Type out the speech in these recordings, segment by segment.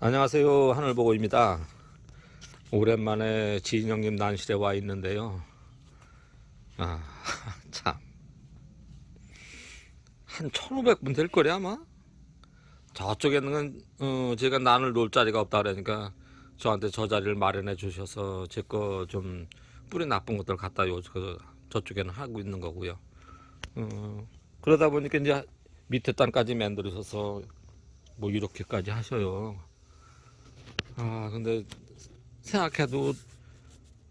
안녕하세요. 하늘보고입니다. 오랜만에 지인 형님 난실에 와 있는데요. 아참. 한 1500분 될 거리 아마? 저쪽에는 어, 제가 난을 놓을 자리가 없다 그러니까 저한테 저 자리를 마련해 주셔서 제 거 좀 뿌리 나쁜 것들 갖다 요 그, 저쪽에는 하고 있는 거고요. 어, 그러다 보니까 이제 밑에 땅까지 만들어서 뭐 이렇게까지 하셔요 아 근데 생각해도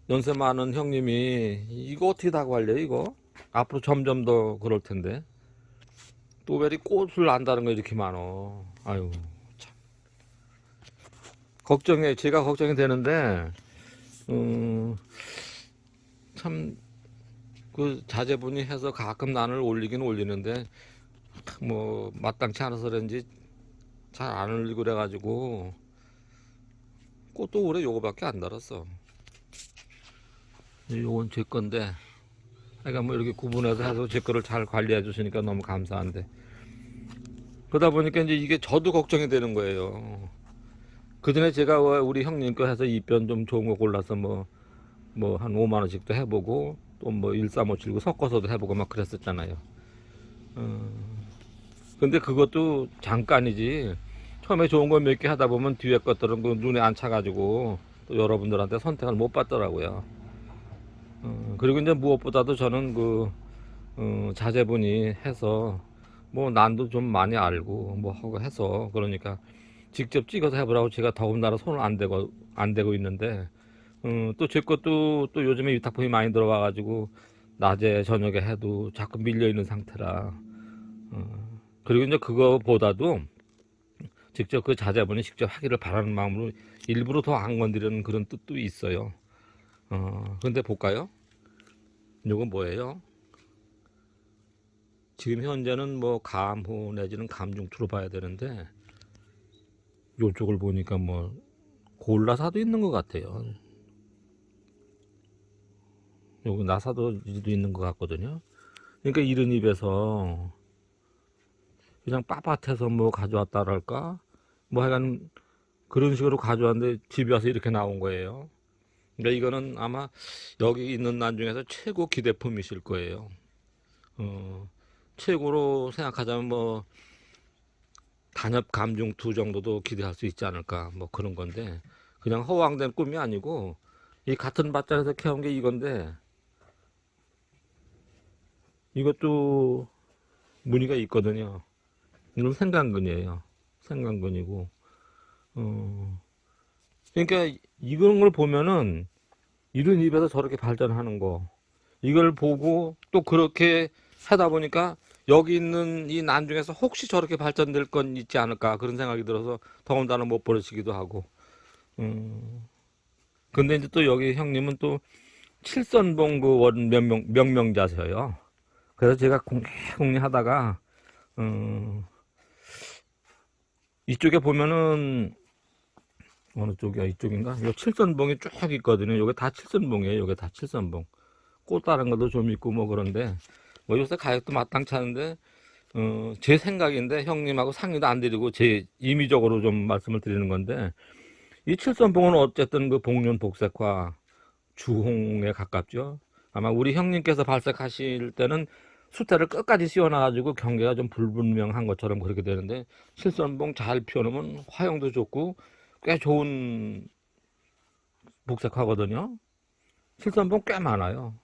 연세 많은 형님이 이거 어떻게 다 관려 이거? 앞으로 점점 더 그럴 텐데. 또왜 이렇게 꽃을 안다는 거 이렇게 많어? 아유 참. 걱정해 제가 걱정이 되는데 음, 음참그 자제분이 해서 가끔 난을 올리긴 올리는데 뭐 마땅치 않아서 그런지 잘 안 올리고 그래가지고 꽃도 올해 요거밖에 안 달았어. 요건 제 건데, 그러니까 뭐 이렇게 구분해서 해서 제 거를 잘 관리해 주시니까 너무 감사한데. 그러다 보니까 이제 이게 저도 걱정이 되는 거예요. 그 전에 제가 왜 우리 형님 거 해서 입변 좀 좋은 거 골라서 뭐, 뭐 한 5만 원씩도 해보고, 또 뭐 1357고 섞어서도 해보고 막 그랬었잖아요. 어, 근데 그것도 잠깐이지. 처음에 좋은 거 몇 개 하다 보면 뒤에 것들은 그 눈에 안 차가지고 또 여러분들한테 선택을 못 받더라고요. 어, 그리고 이제 무엇보다도 저는 그 어, 자제분이 해서 뭐 난도 좀 많이 알고 뭐 하고 해서 그러니까 직접 찍어서 해보라고 제가 더군다나 손을 안 대고 안 대고 있는데 어, 또제 것도 또 요즘에 위탁품이 많이 들어와가지고 낮에 저녁에 해도 자꾸 밀려 있는 상태라 어, 그리고 이제 그거보다도 직접 그 자제분이 직접 하기를 바라는 마음으로 일부러 더 안 건드리는 그런 뜻도 있어요. 어, 근데 볼까요? 이건 뭐예요? 지금 현재는 뭐 감호 내지는 감중투로 봐야 되는데 요쪽을 보니까 뭐 골라사도 있는 것 같아요. 여기 나사도도 있는 것 같거든요. 그러니까 이른 입에서 그냥 빳빳해서 뭐 가져왔다랄까? 뭐 하여간 그런 식으로 가져왔는데 집에 와서 이렇게 나온 거예요. 그러니까 이거는 아마 여기 있는 난 중에서 최고 기대품이실 거예요. 어, 최고로 생각하자면 뭐 단엽 감중 두 정도도 기대할 수 있지 않을까 뭐 그런 건데 그냥 허황된 꿈이 아니고 이 같은 밭자리에서 캐온 게 이건데 이것도 무늬가 있거든요. 이건 생강근이에요. 생강근이고 어. 그러니까 이런 걸 보면은 이런 입에서 저렇게 발전하는 거 이걸 보고 또 그렇게 하다 보니까 여기 있는 이 난 중에서 혹시 저렇게 발전될 건 있지 않을까 그런 생각이 들어서 더군다나 못 버리시기도 하고 음 근데 이제 또 여기 형님은 또 칠선봉 그원 명명 명명자세요. 그래서 제가 공개 하다가 음 이쪽에 보면은 어느 쪽이야 이쪽인가? 요 칠선봉이 쭉 있거든요. 요게 다 칠선봉이에요. 요게 다 칠선봉. 꽃 다른 것도 좀 있고 뭐 그런데 뭐 요새 가격도 마땅치 않은데 어, 제 생각인데 형님하고 상의도 안 드리고 제 임의적으로 좀 말씀을 드리는 건데 이 칠선봉은 어쨌든 그 복륜 복색화 주홍에 가깝죠. 아마 우리 형님께서 발색하실 때는 수태를 끝까지 씌워놔가지고 경계가 좀 불분명한 것처럼 그렇게 되는데 실선봉 잘 피워놓으면 화형도 좋고 꽤 좋은 복색하거든요. 실선봉 꽤 많아요.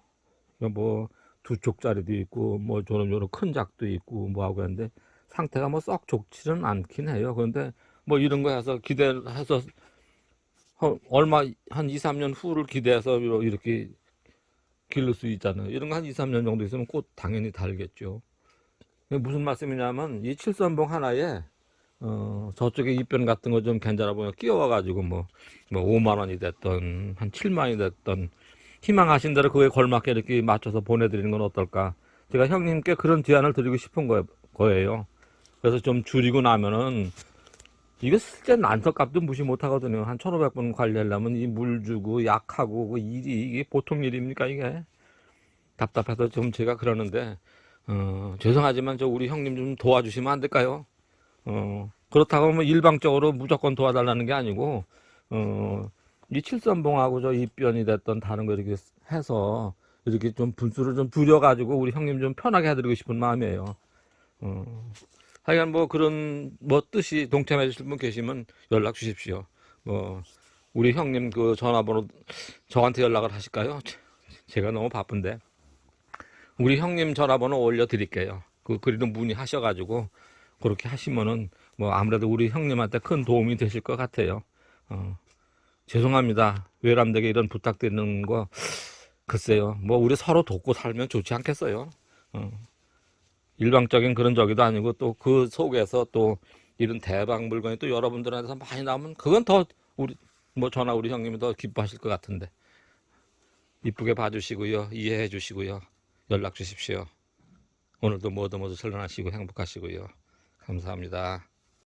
뭐 두 쪽짜리도 있고 뭐 저런 저런 큰 작도 있고 뭐 하고 했는데 상태가 뭐 썩 좋지는 않긴 해요. 그런데 뭐 이런 거 해서 기대해서 어, 얼마 한 2, 3년 후를 기대해서 이렇게 기를 수 있잖아요. 이런 거 한 2, 3년 정도 있으면 꽃 당연히 달겠죠. 무슨 말씀이냐면 이 칠선봉 하나에 어, 저쪽에 입변 같은 거 좀 괜찮아 보면 끼워가지고 뭐, 뭐 5만 원이 됐던 한 7만이 됐던 희망하신 대로 그에 걸맞게 이렇게 맞춰서 보내드리는 건 어떨까? 제가 형님께 그런 제안을 드리고 싶은 거, 거예요. 그래서 좀 줄이고 나면은 이거 실제 난석값도 무시 못 하거든요. 한 1,500번 관리하려면 이 물 주고 약하고 그 일이 이게 보통 일입니까 이게? 답답해서 좀 제가 그러는데 어, 죄송하지만 저 우리 형님 좀 도와주시면 안 될까요? 어, 그렇다고 하면 일방적으로 무조건 도와달라는 게 아니고 어, 이 칠선봉하고 저 입변이 됐던 다른 거 이렇게 해서 이렇게 좀 분수를 좀 줄여가지고 우리 형님 좀 편하게 해드리고 싶은 마음이에요. 어, 하여간 뭐 그런 뭐 뜻이 동참해 주실 분 계시면 연락 주십시오. 뭐 우리 형님 그 전화번호 저한테 연락을 하실까요? 제- 제가 너무 바쁜데 우리 형님 전화번호 올려드릴게요. 그 그리도 문의하셔가지고 그렇게 하시면은 뭐 아무래도 우리 형님한테 큰 도움이 되실 것 같아요. 어, 죄송합니다. 외람되게 이런 부탁드리는 거 글쎄요. 뭐 우리 서로 돕고 살면 좋지 않겠어요. 어. 일방적인 그런 저기도 아니고 또 그 속에서 또 이런 대박 물건이 또 여러분들한테서 많이 나오면 그건 더 우리 뭐 저나 우리 형님이 더 기뻐하실 것 같은데. 이쁘게 봐주시고요. 이해해 주시고요. 연락 주십시오. 오늘도 모두 모두 선련하시고 행복하시고요. 감사합니다.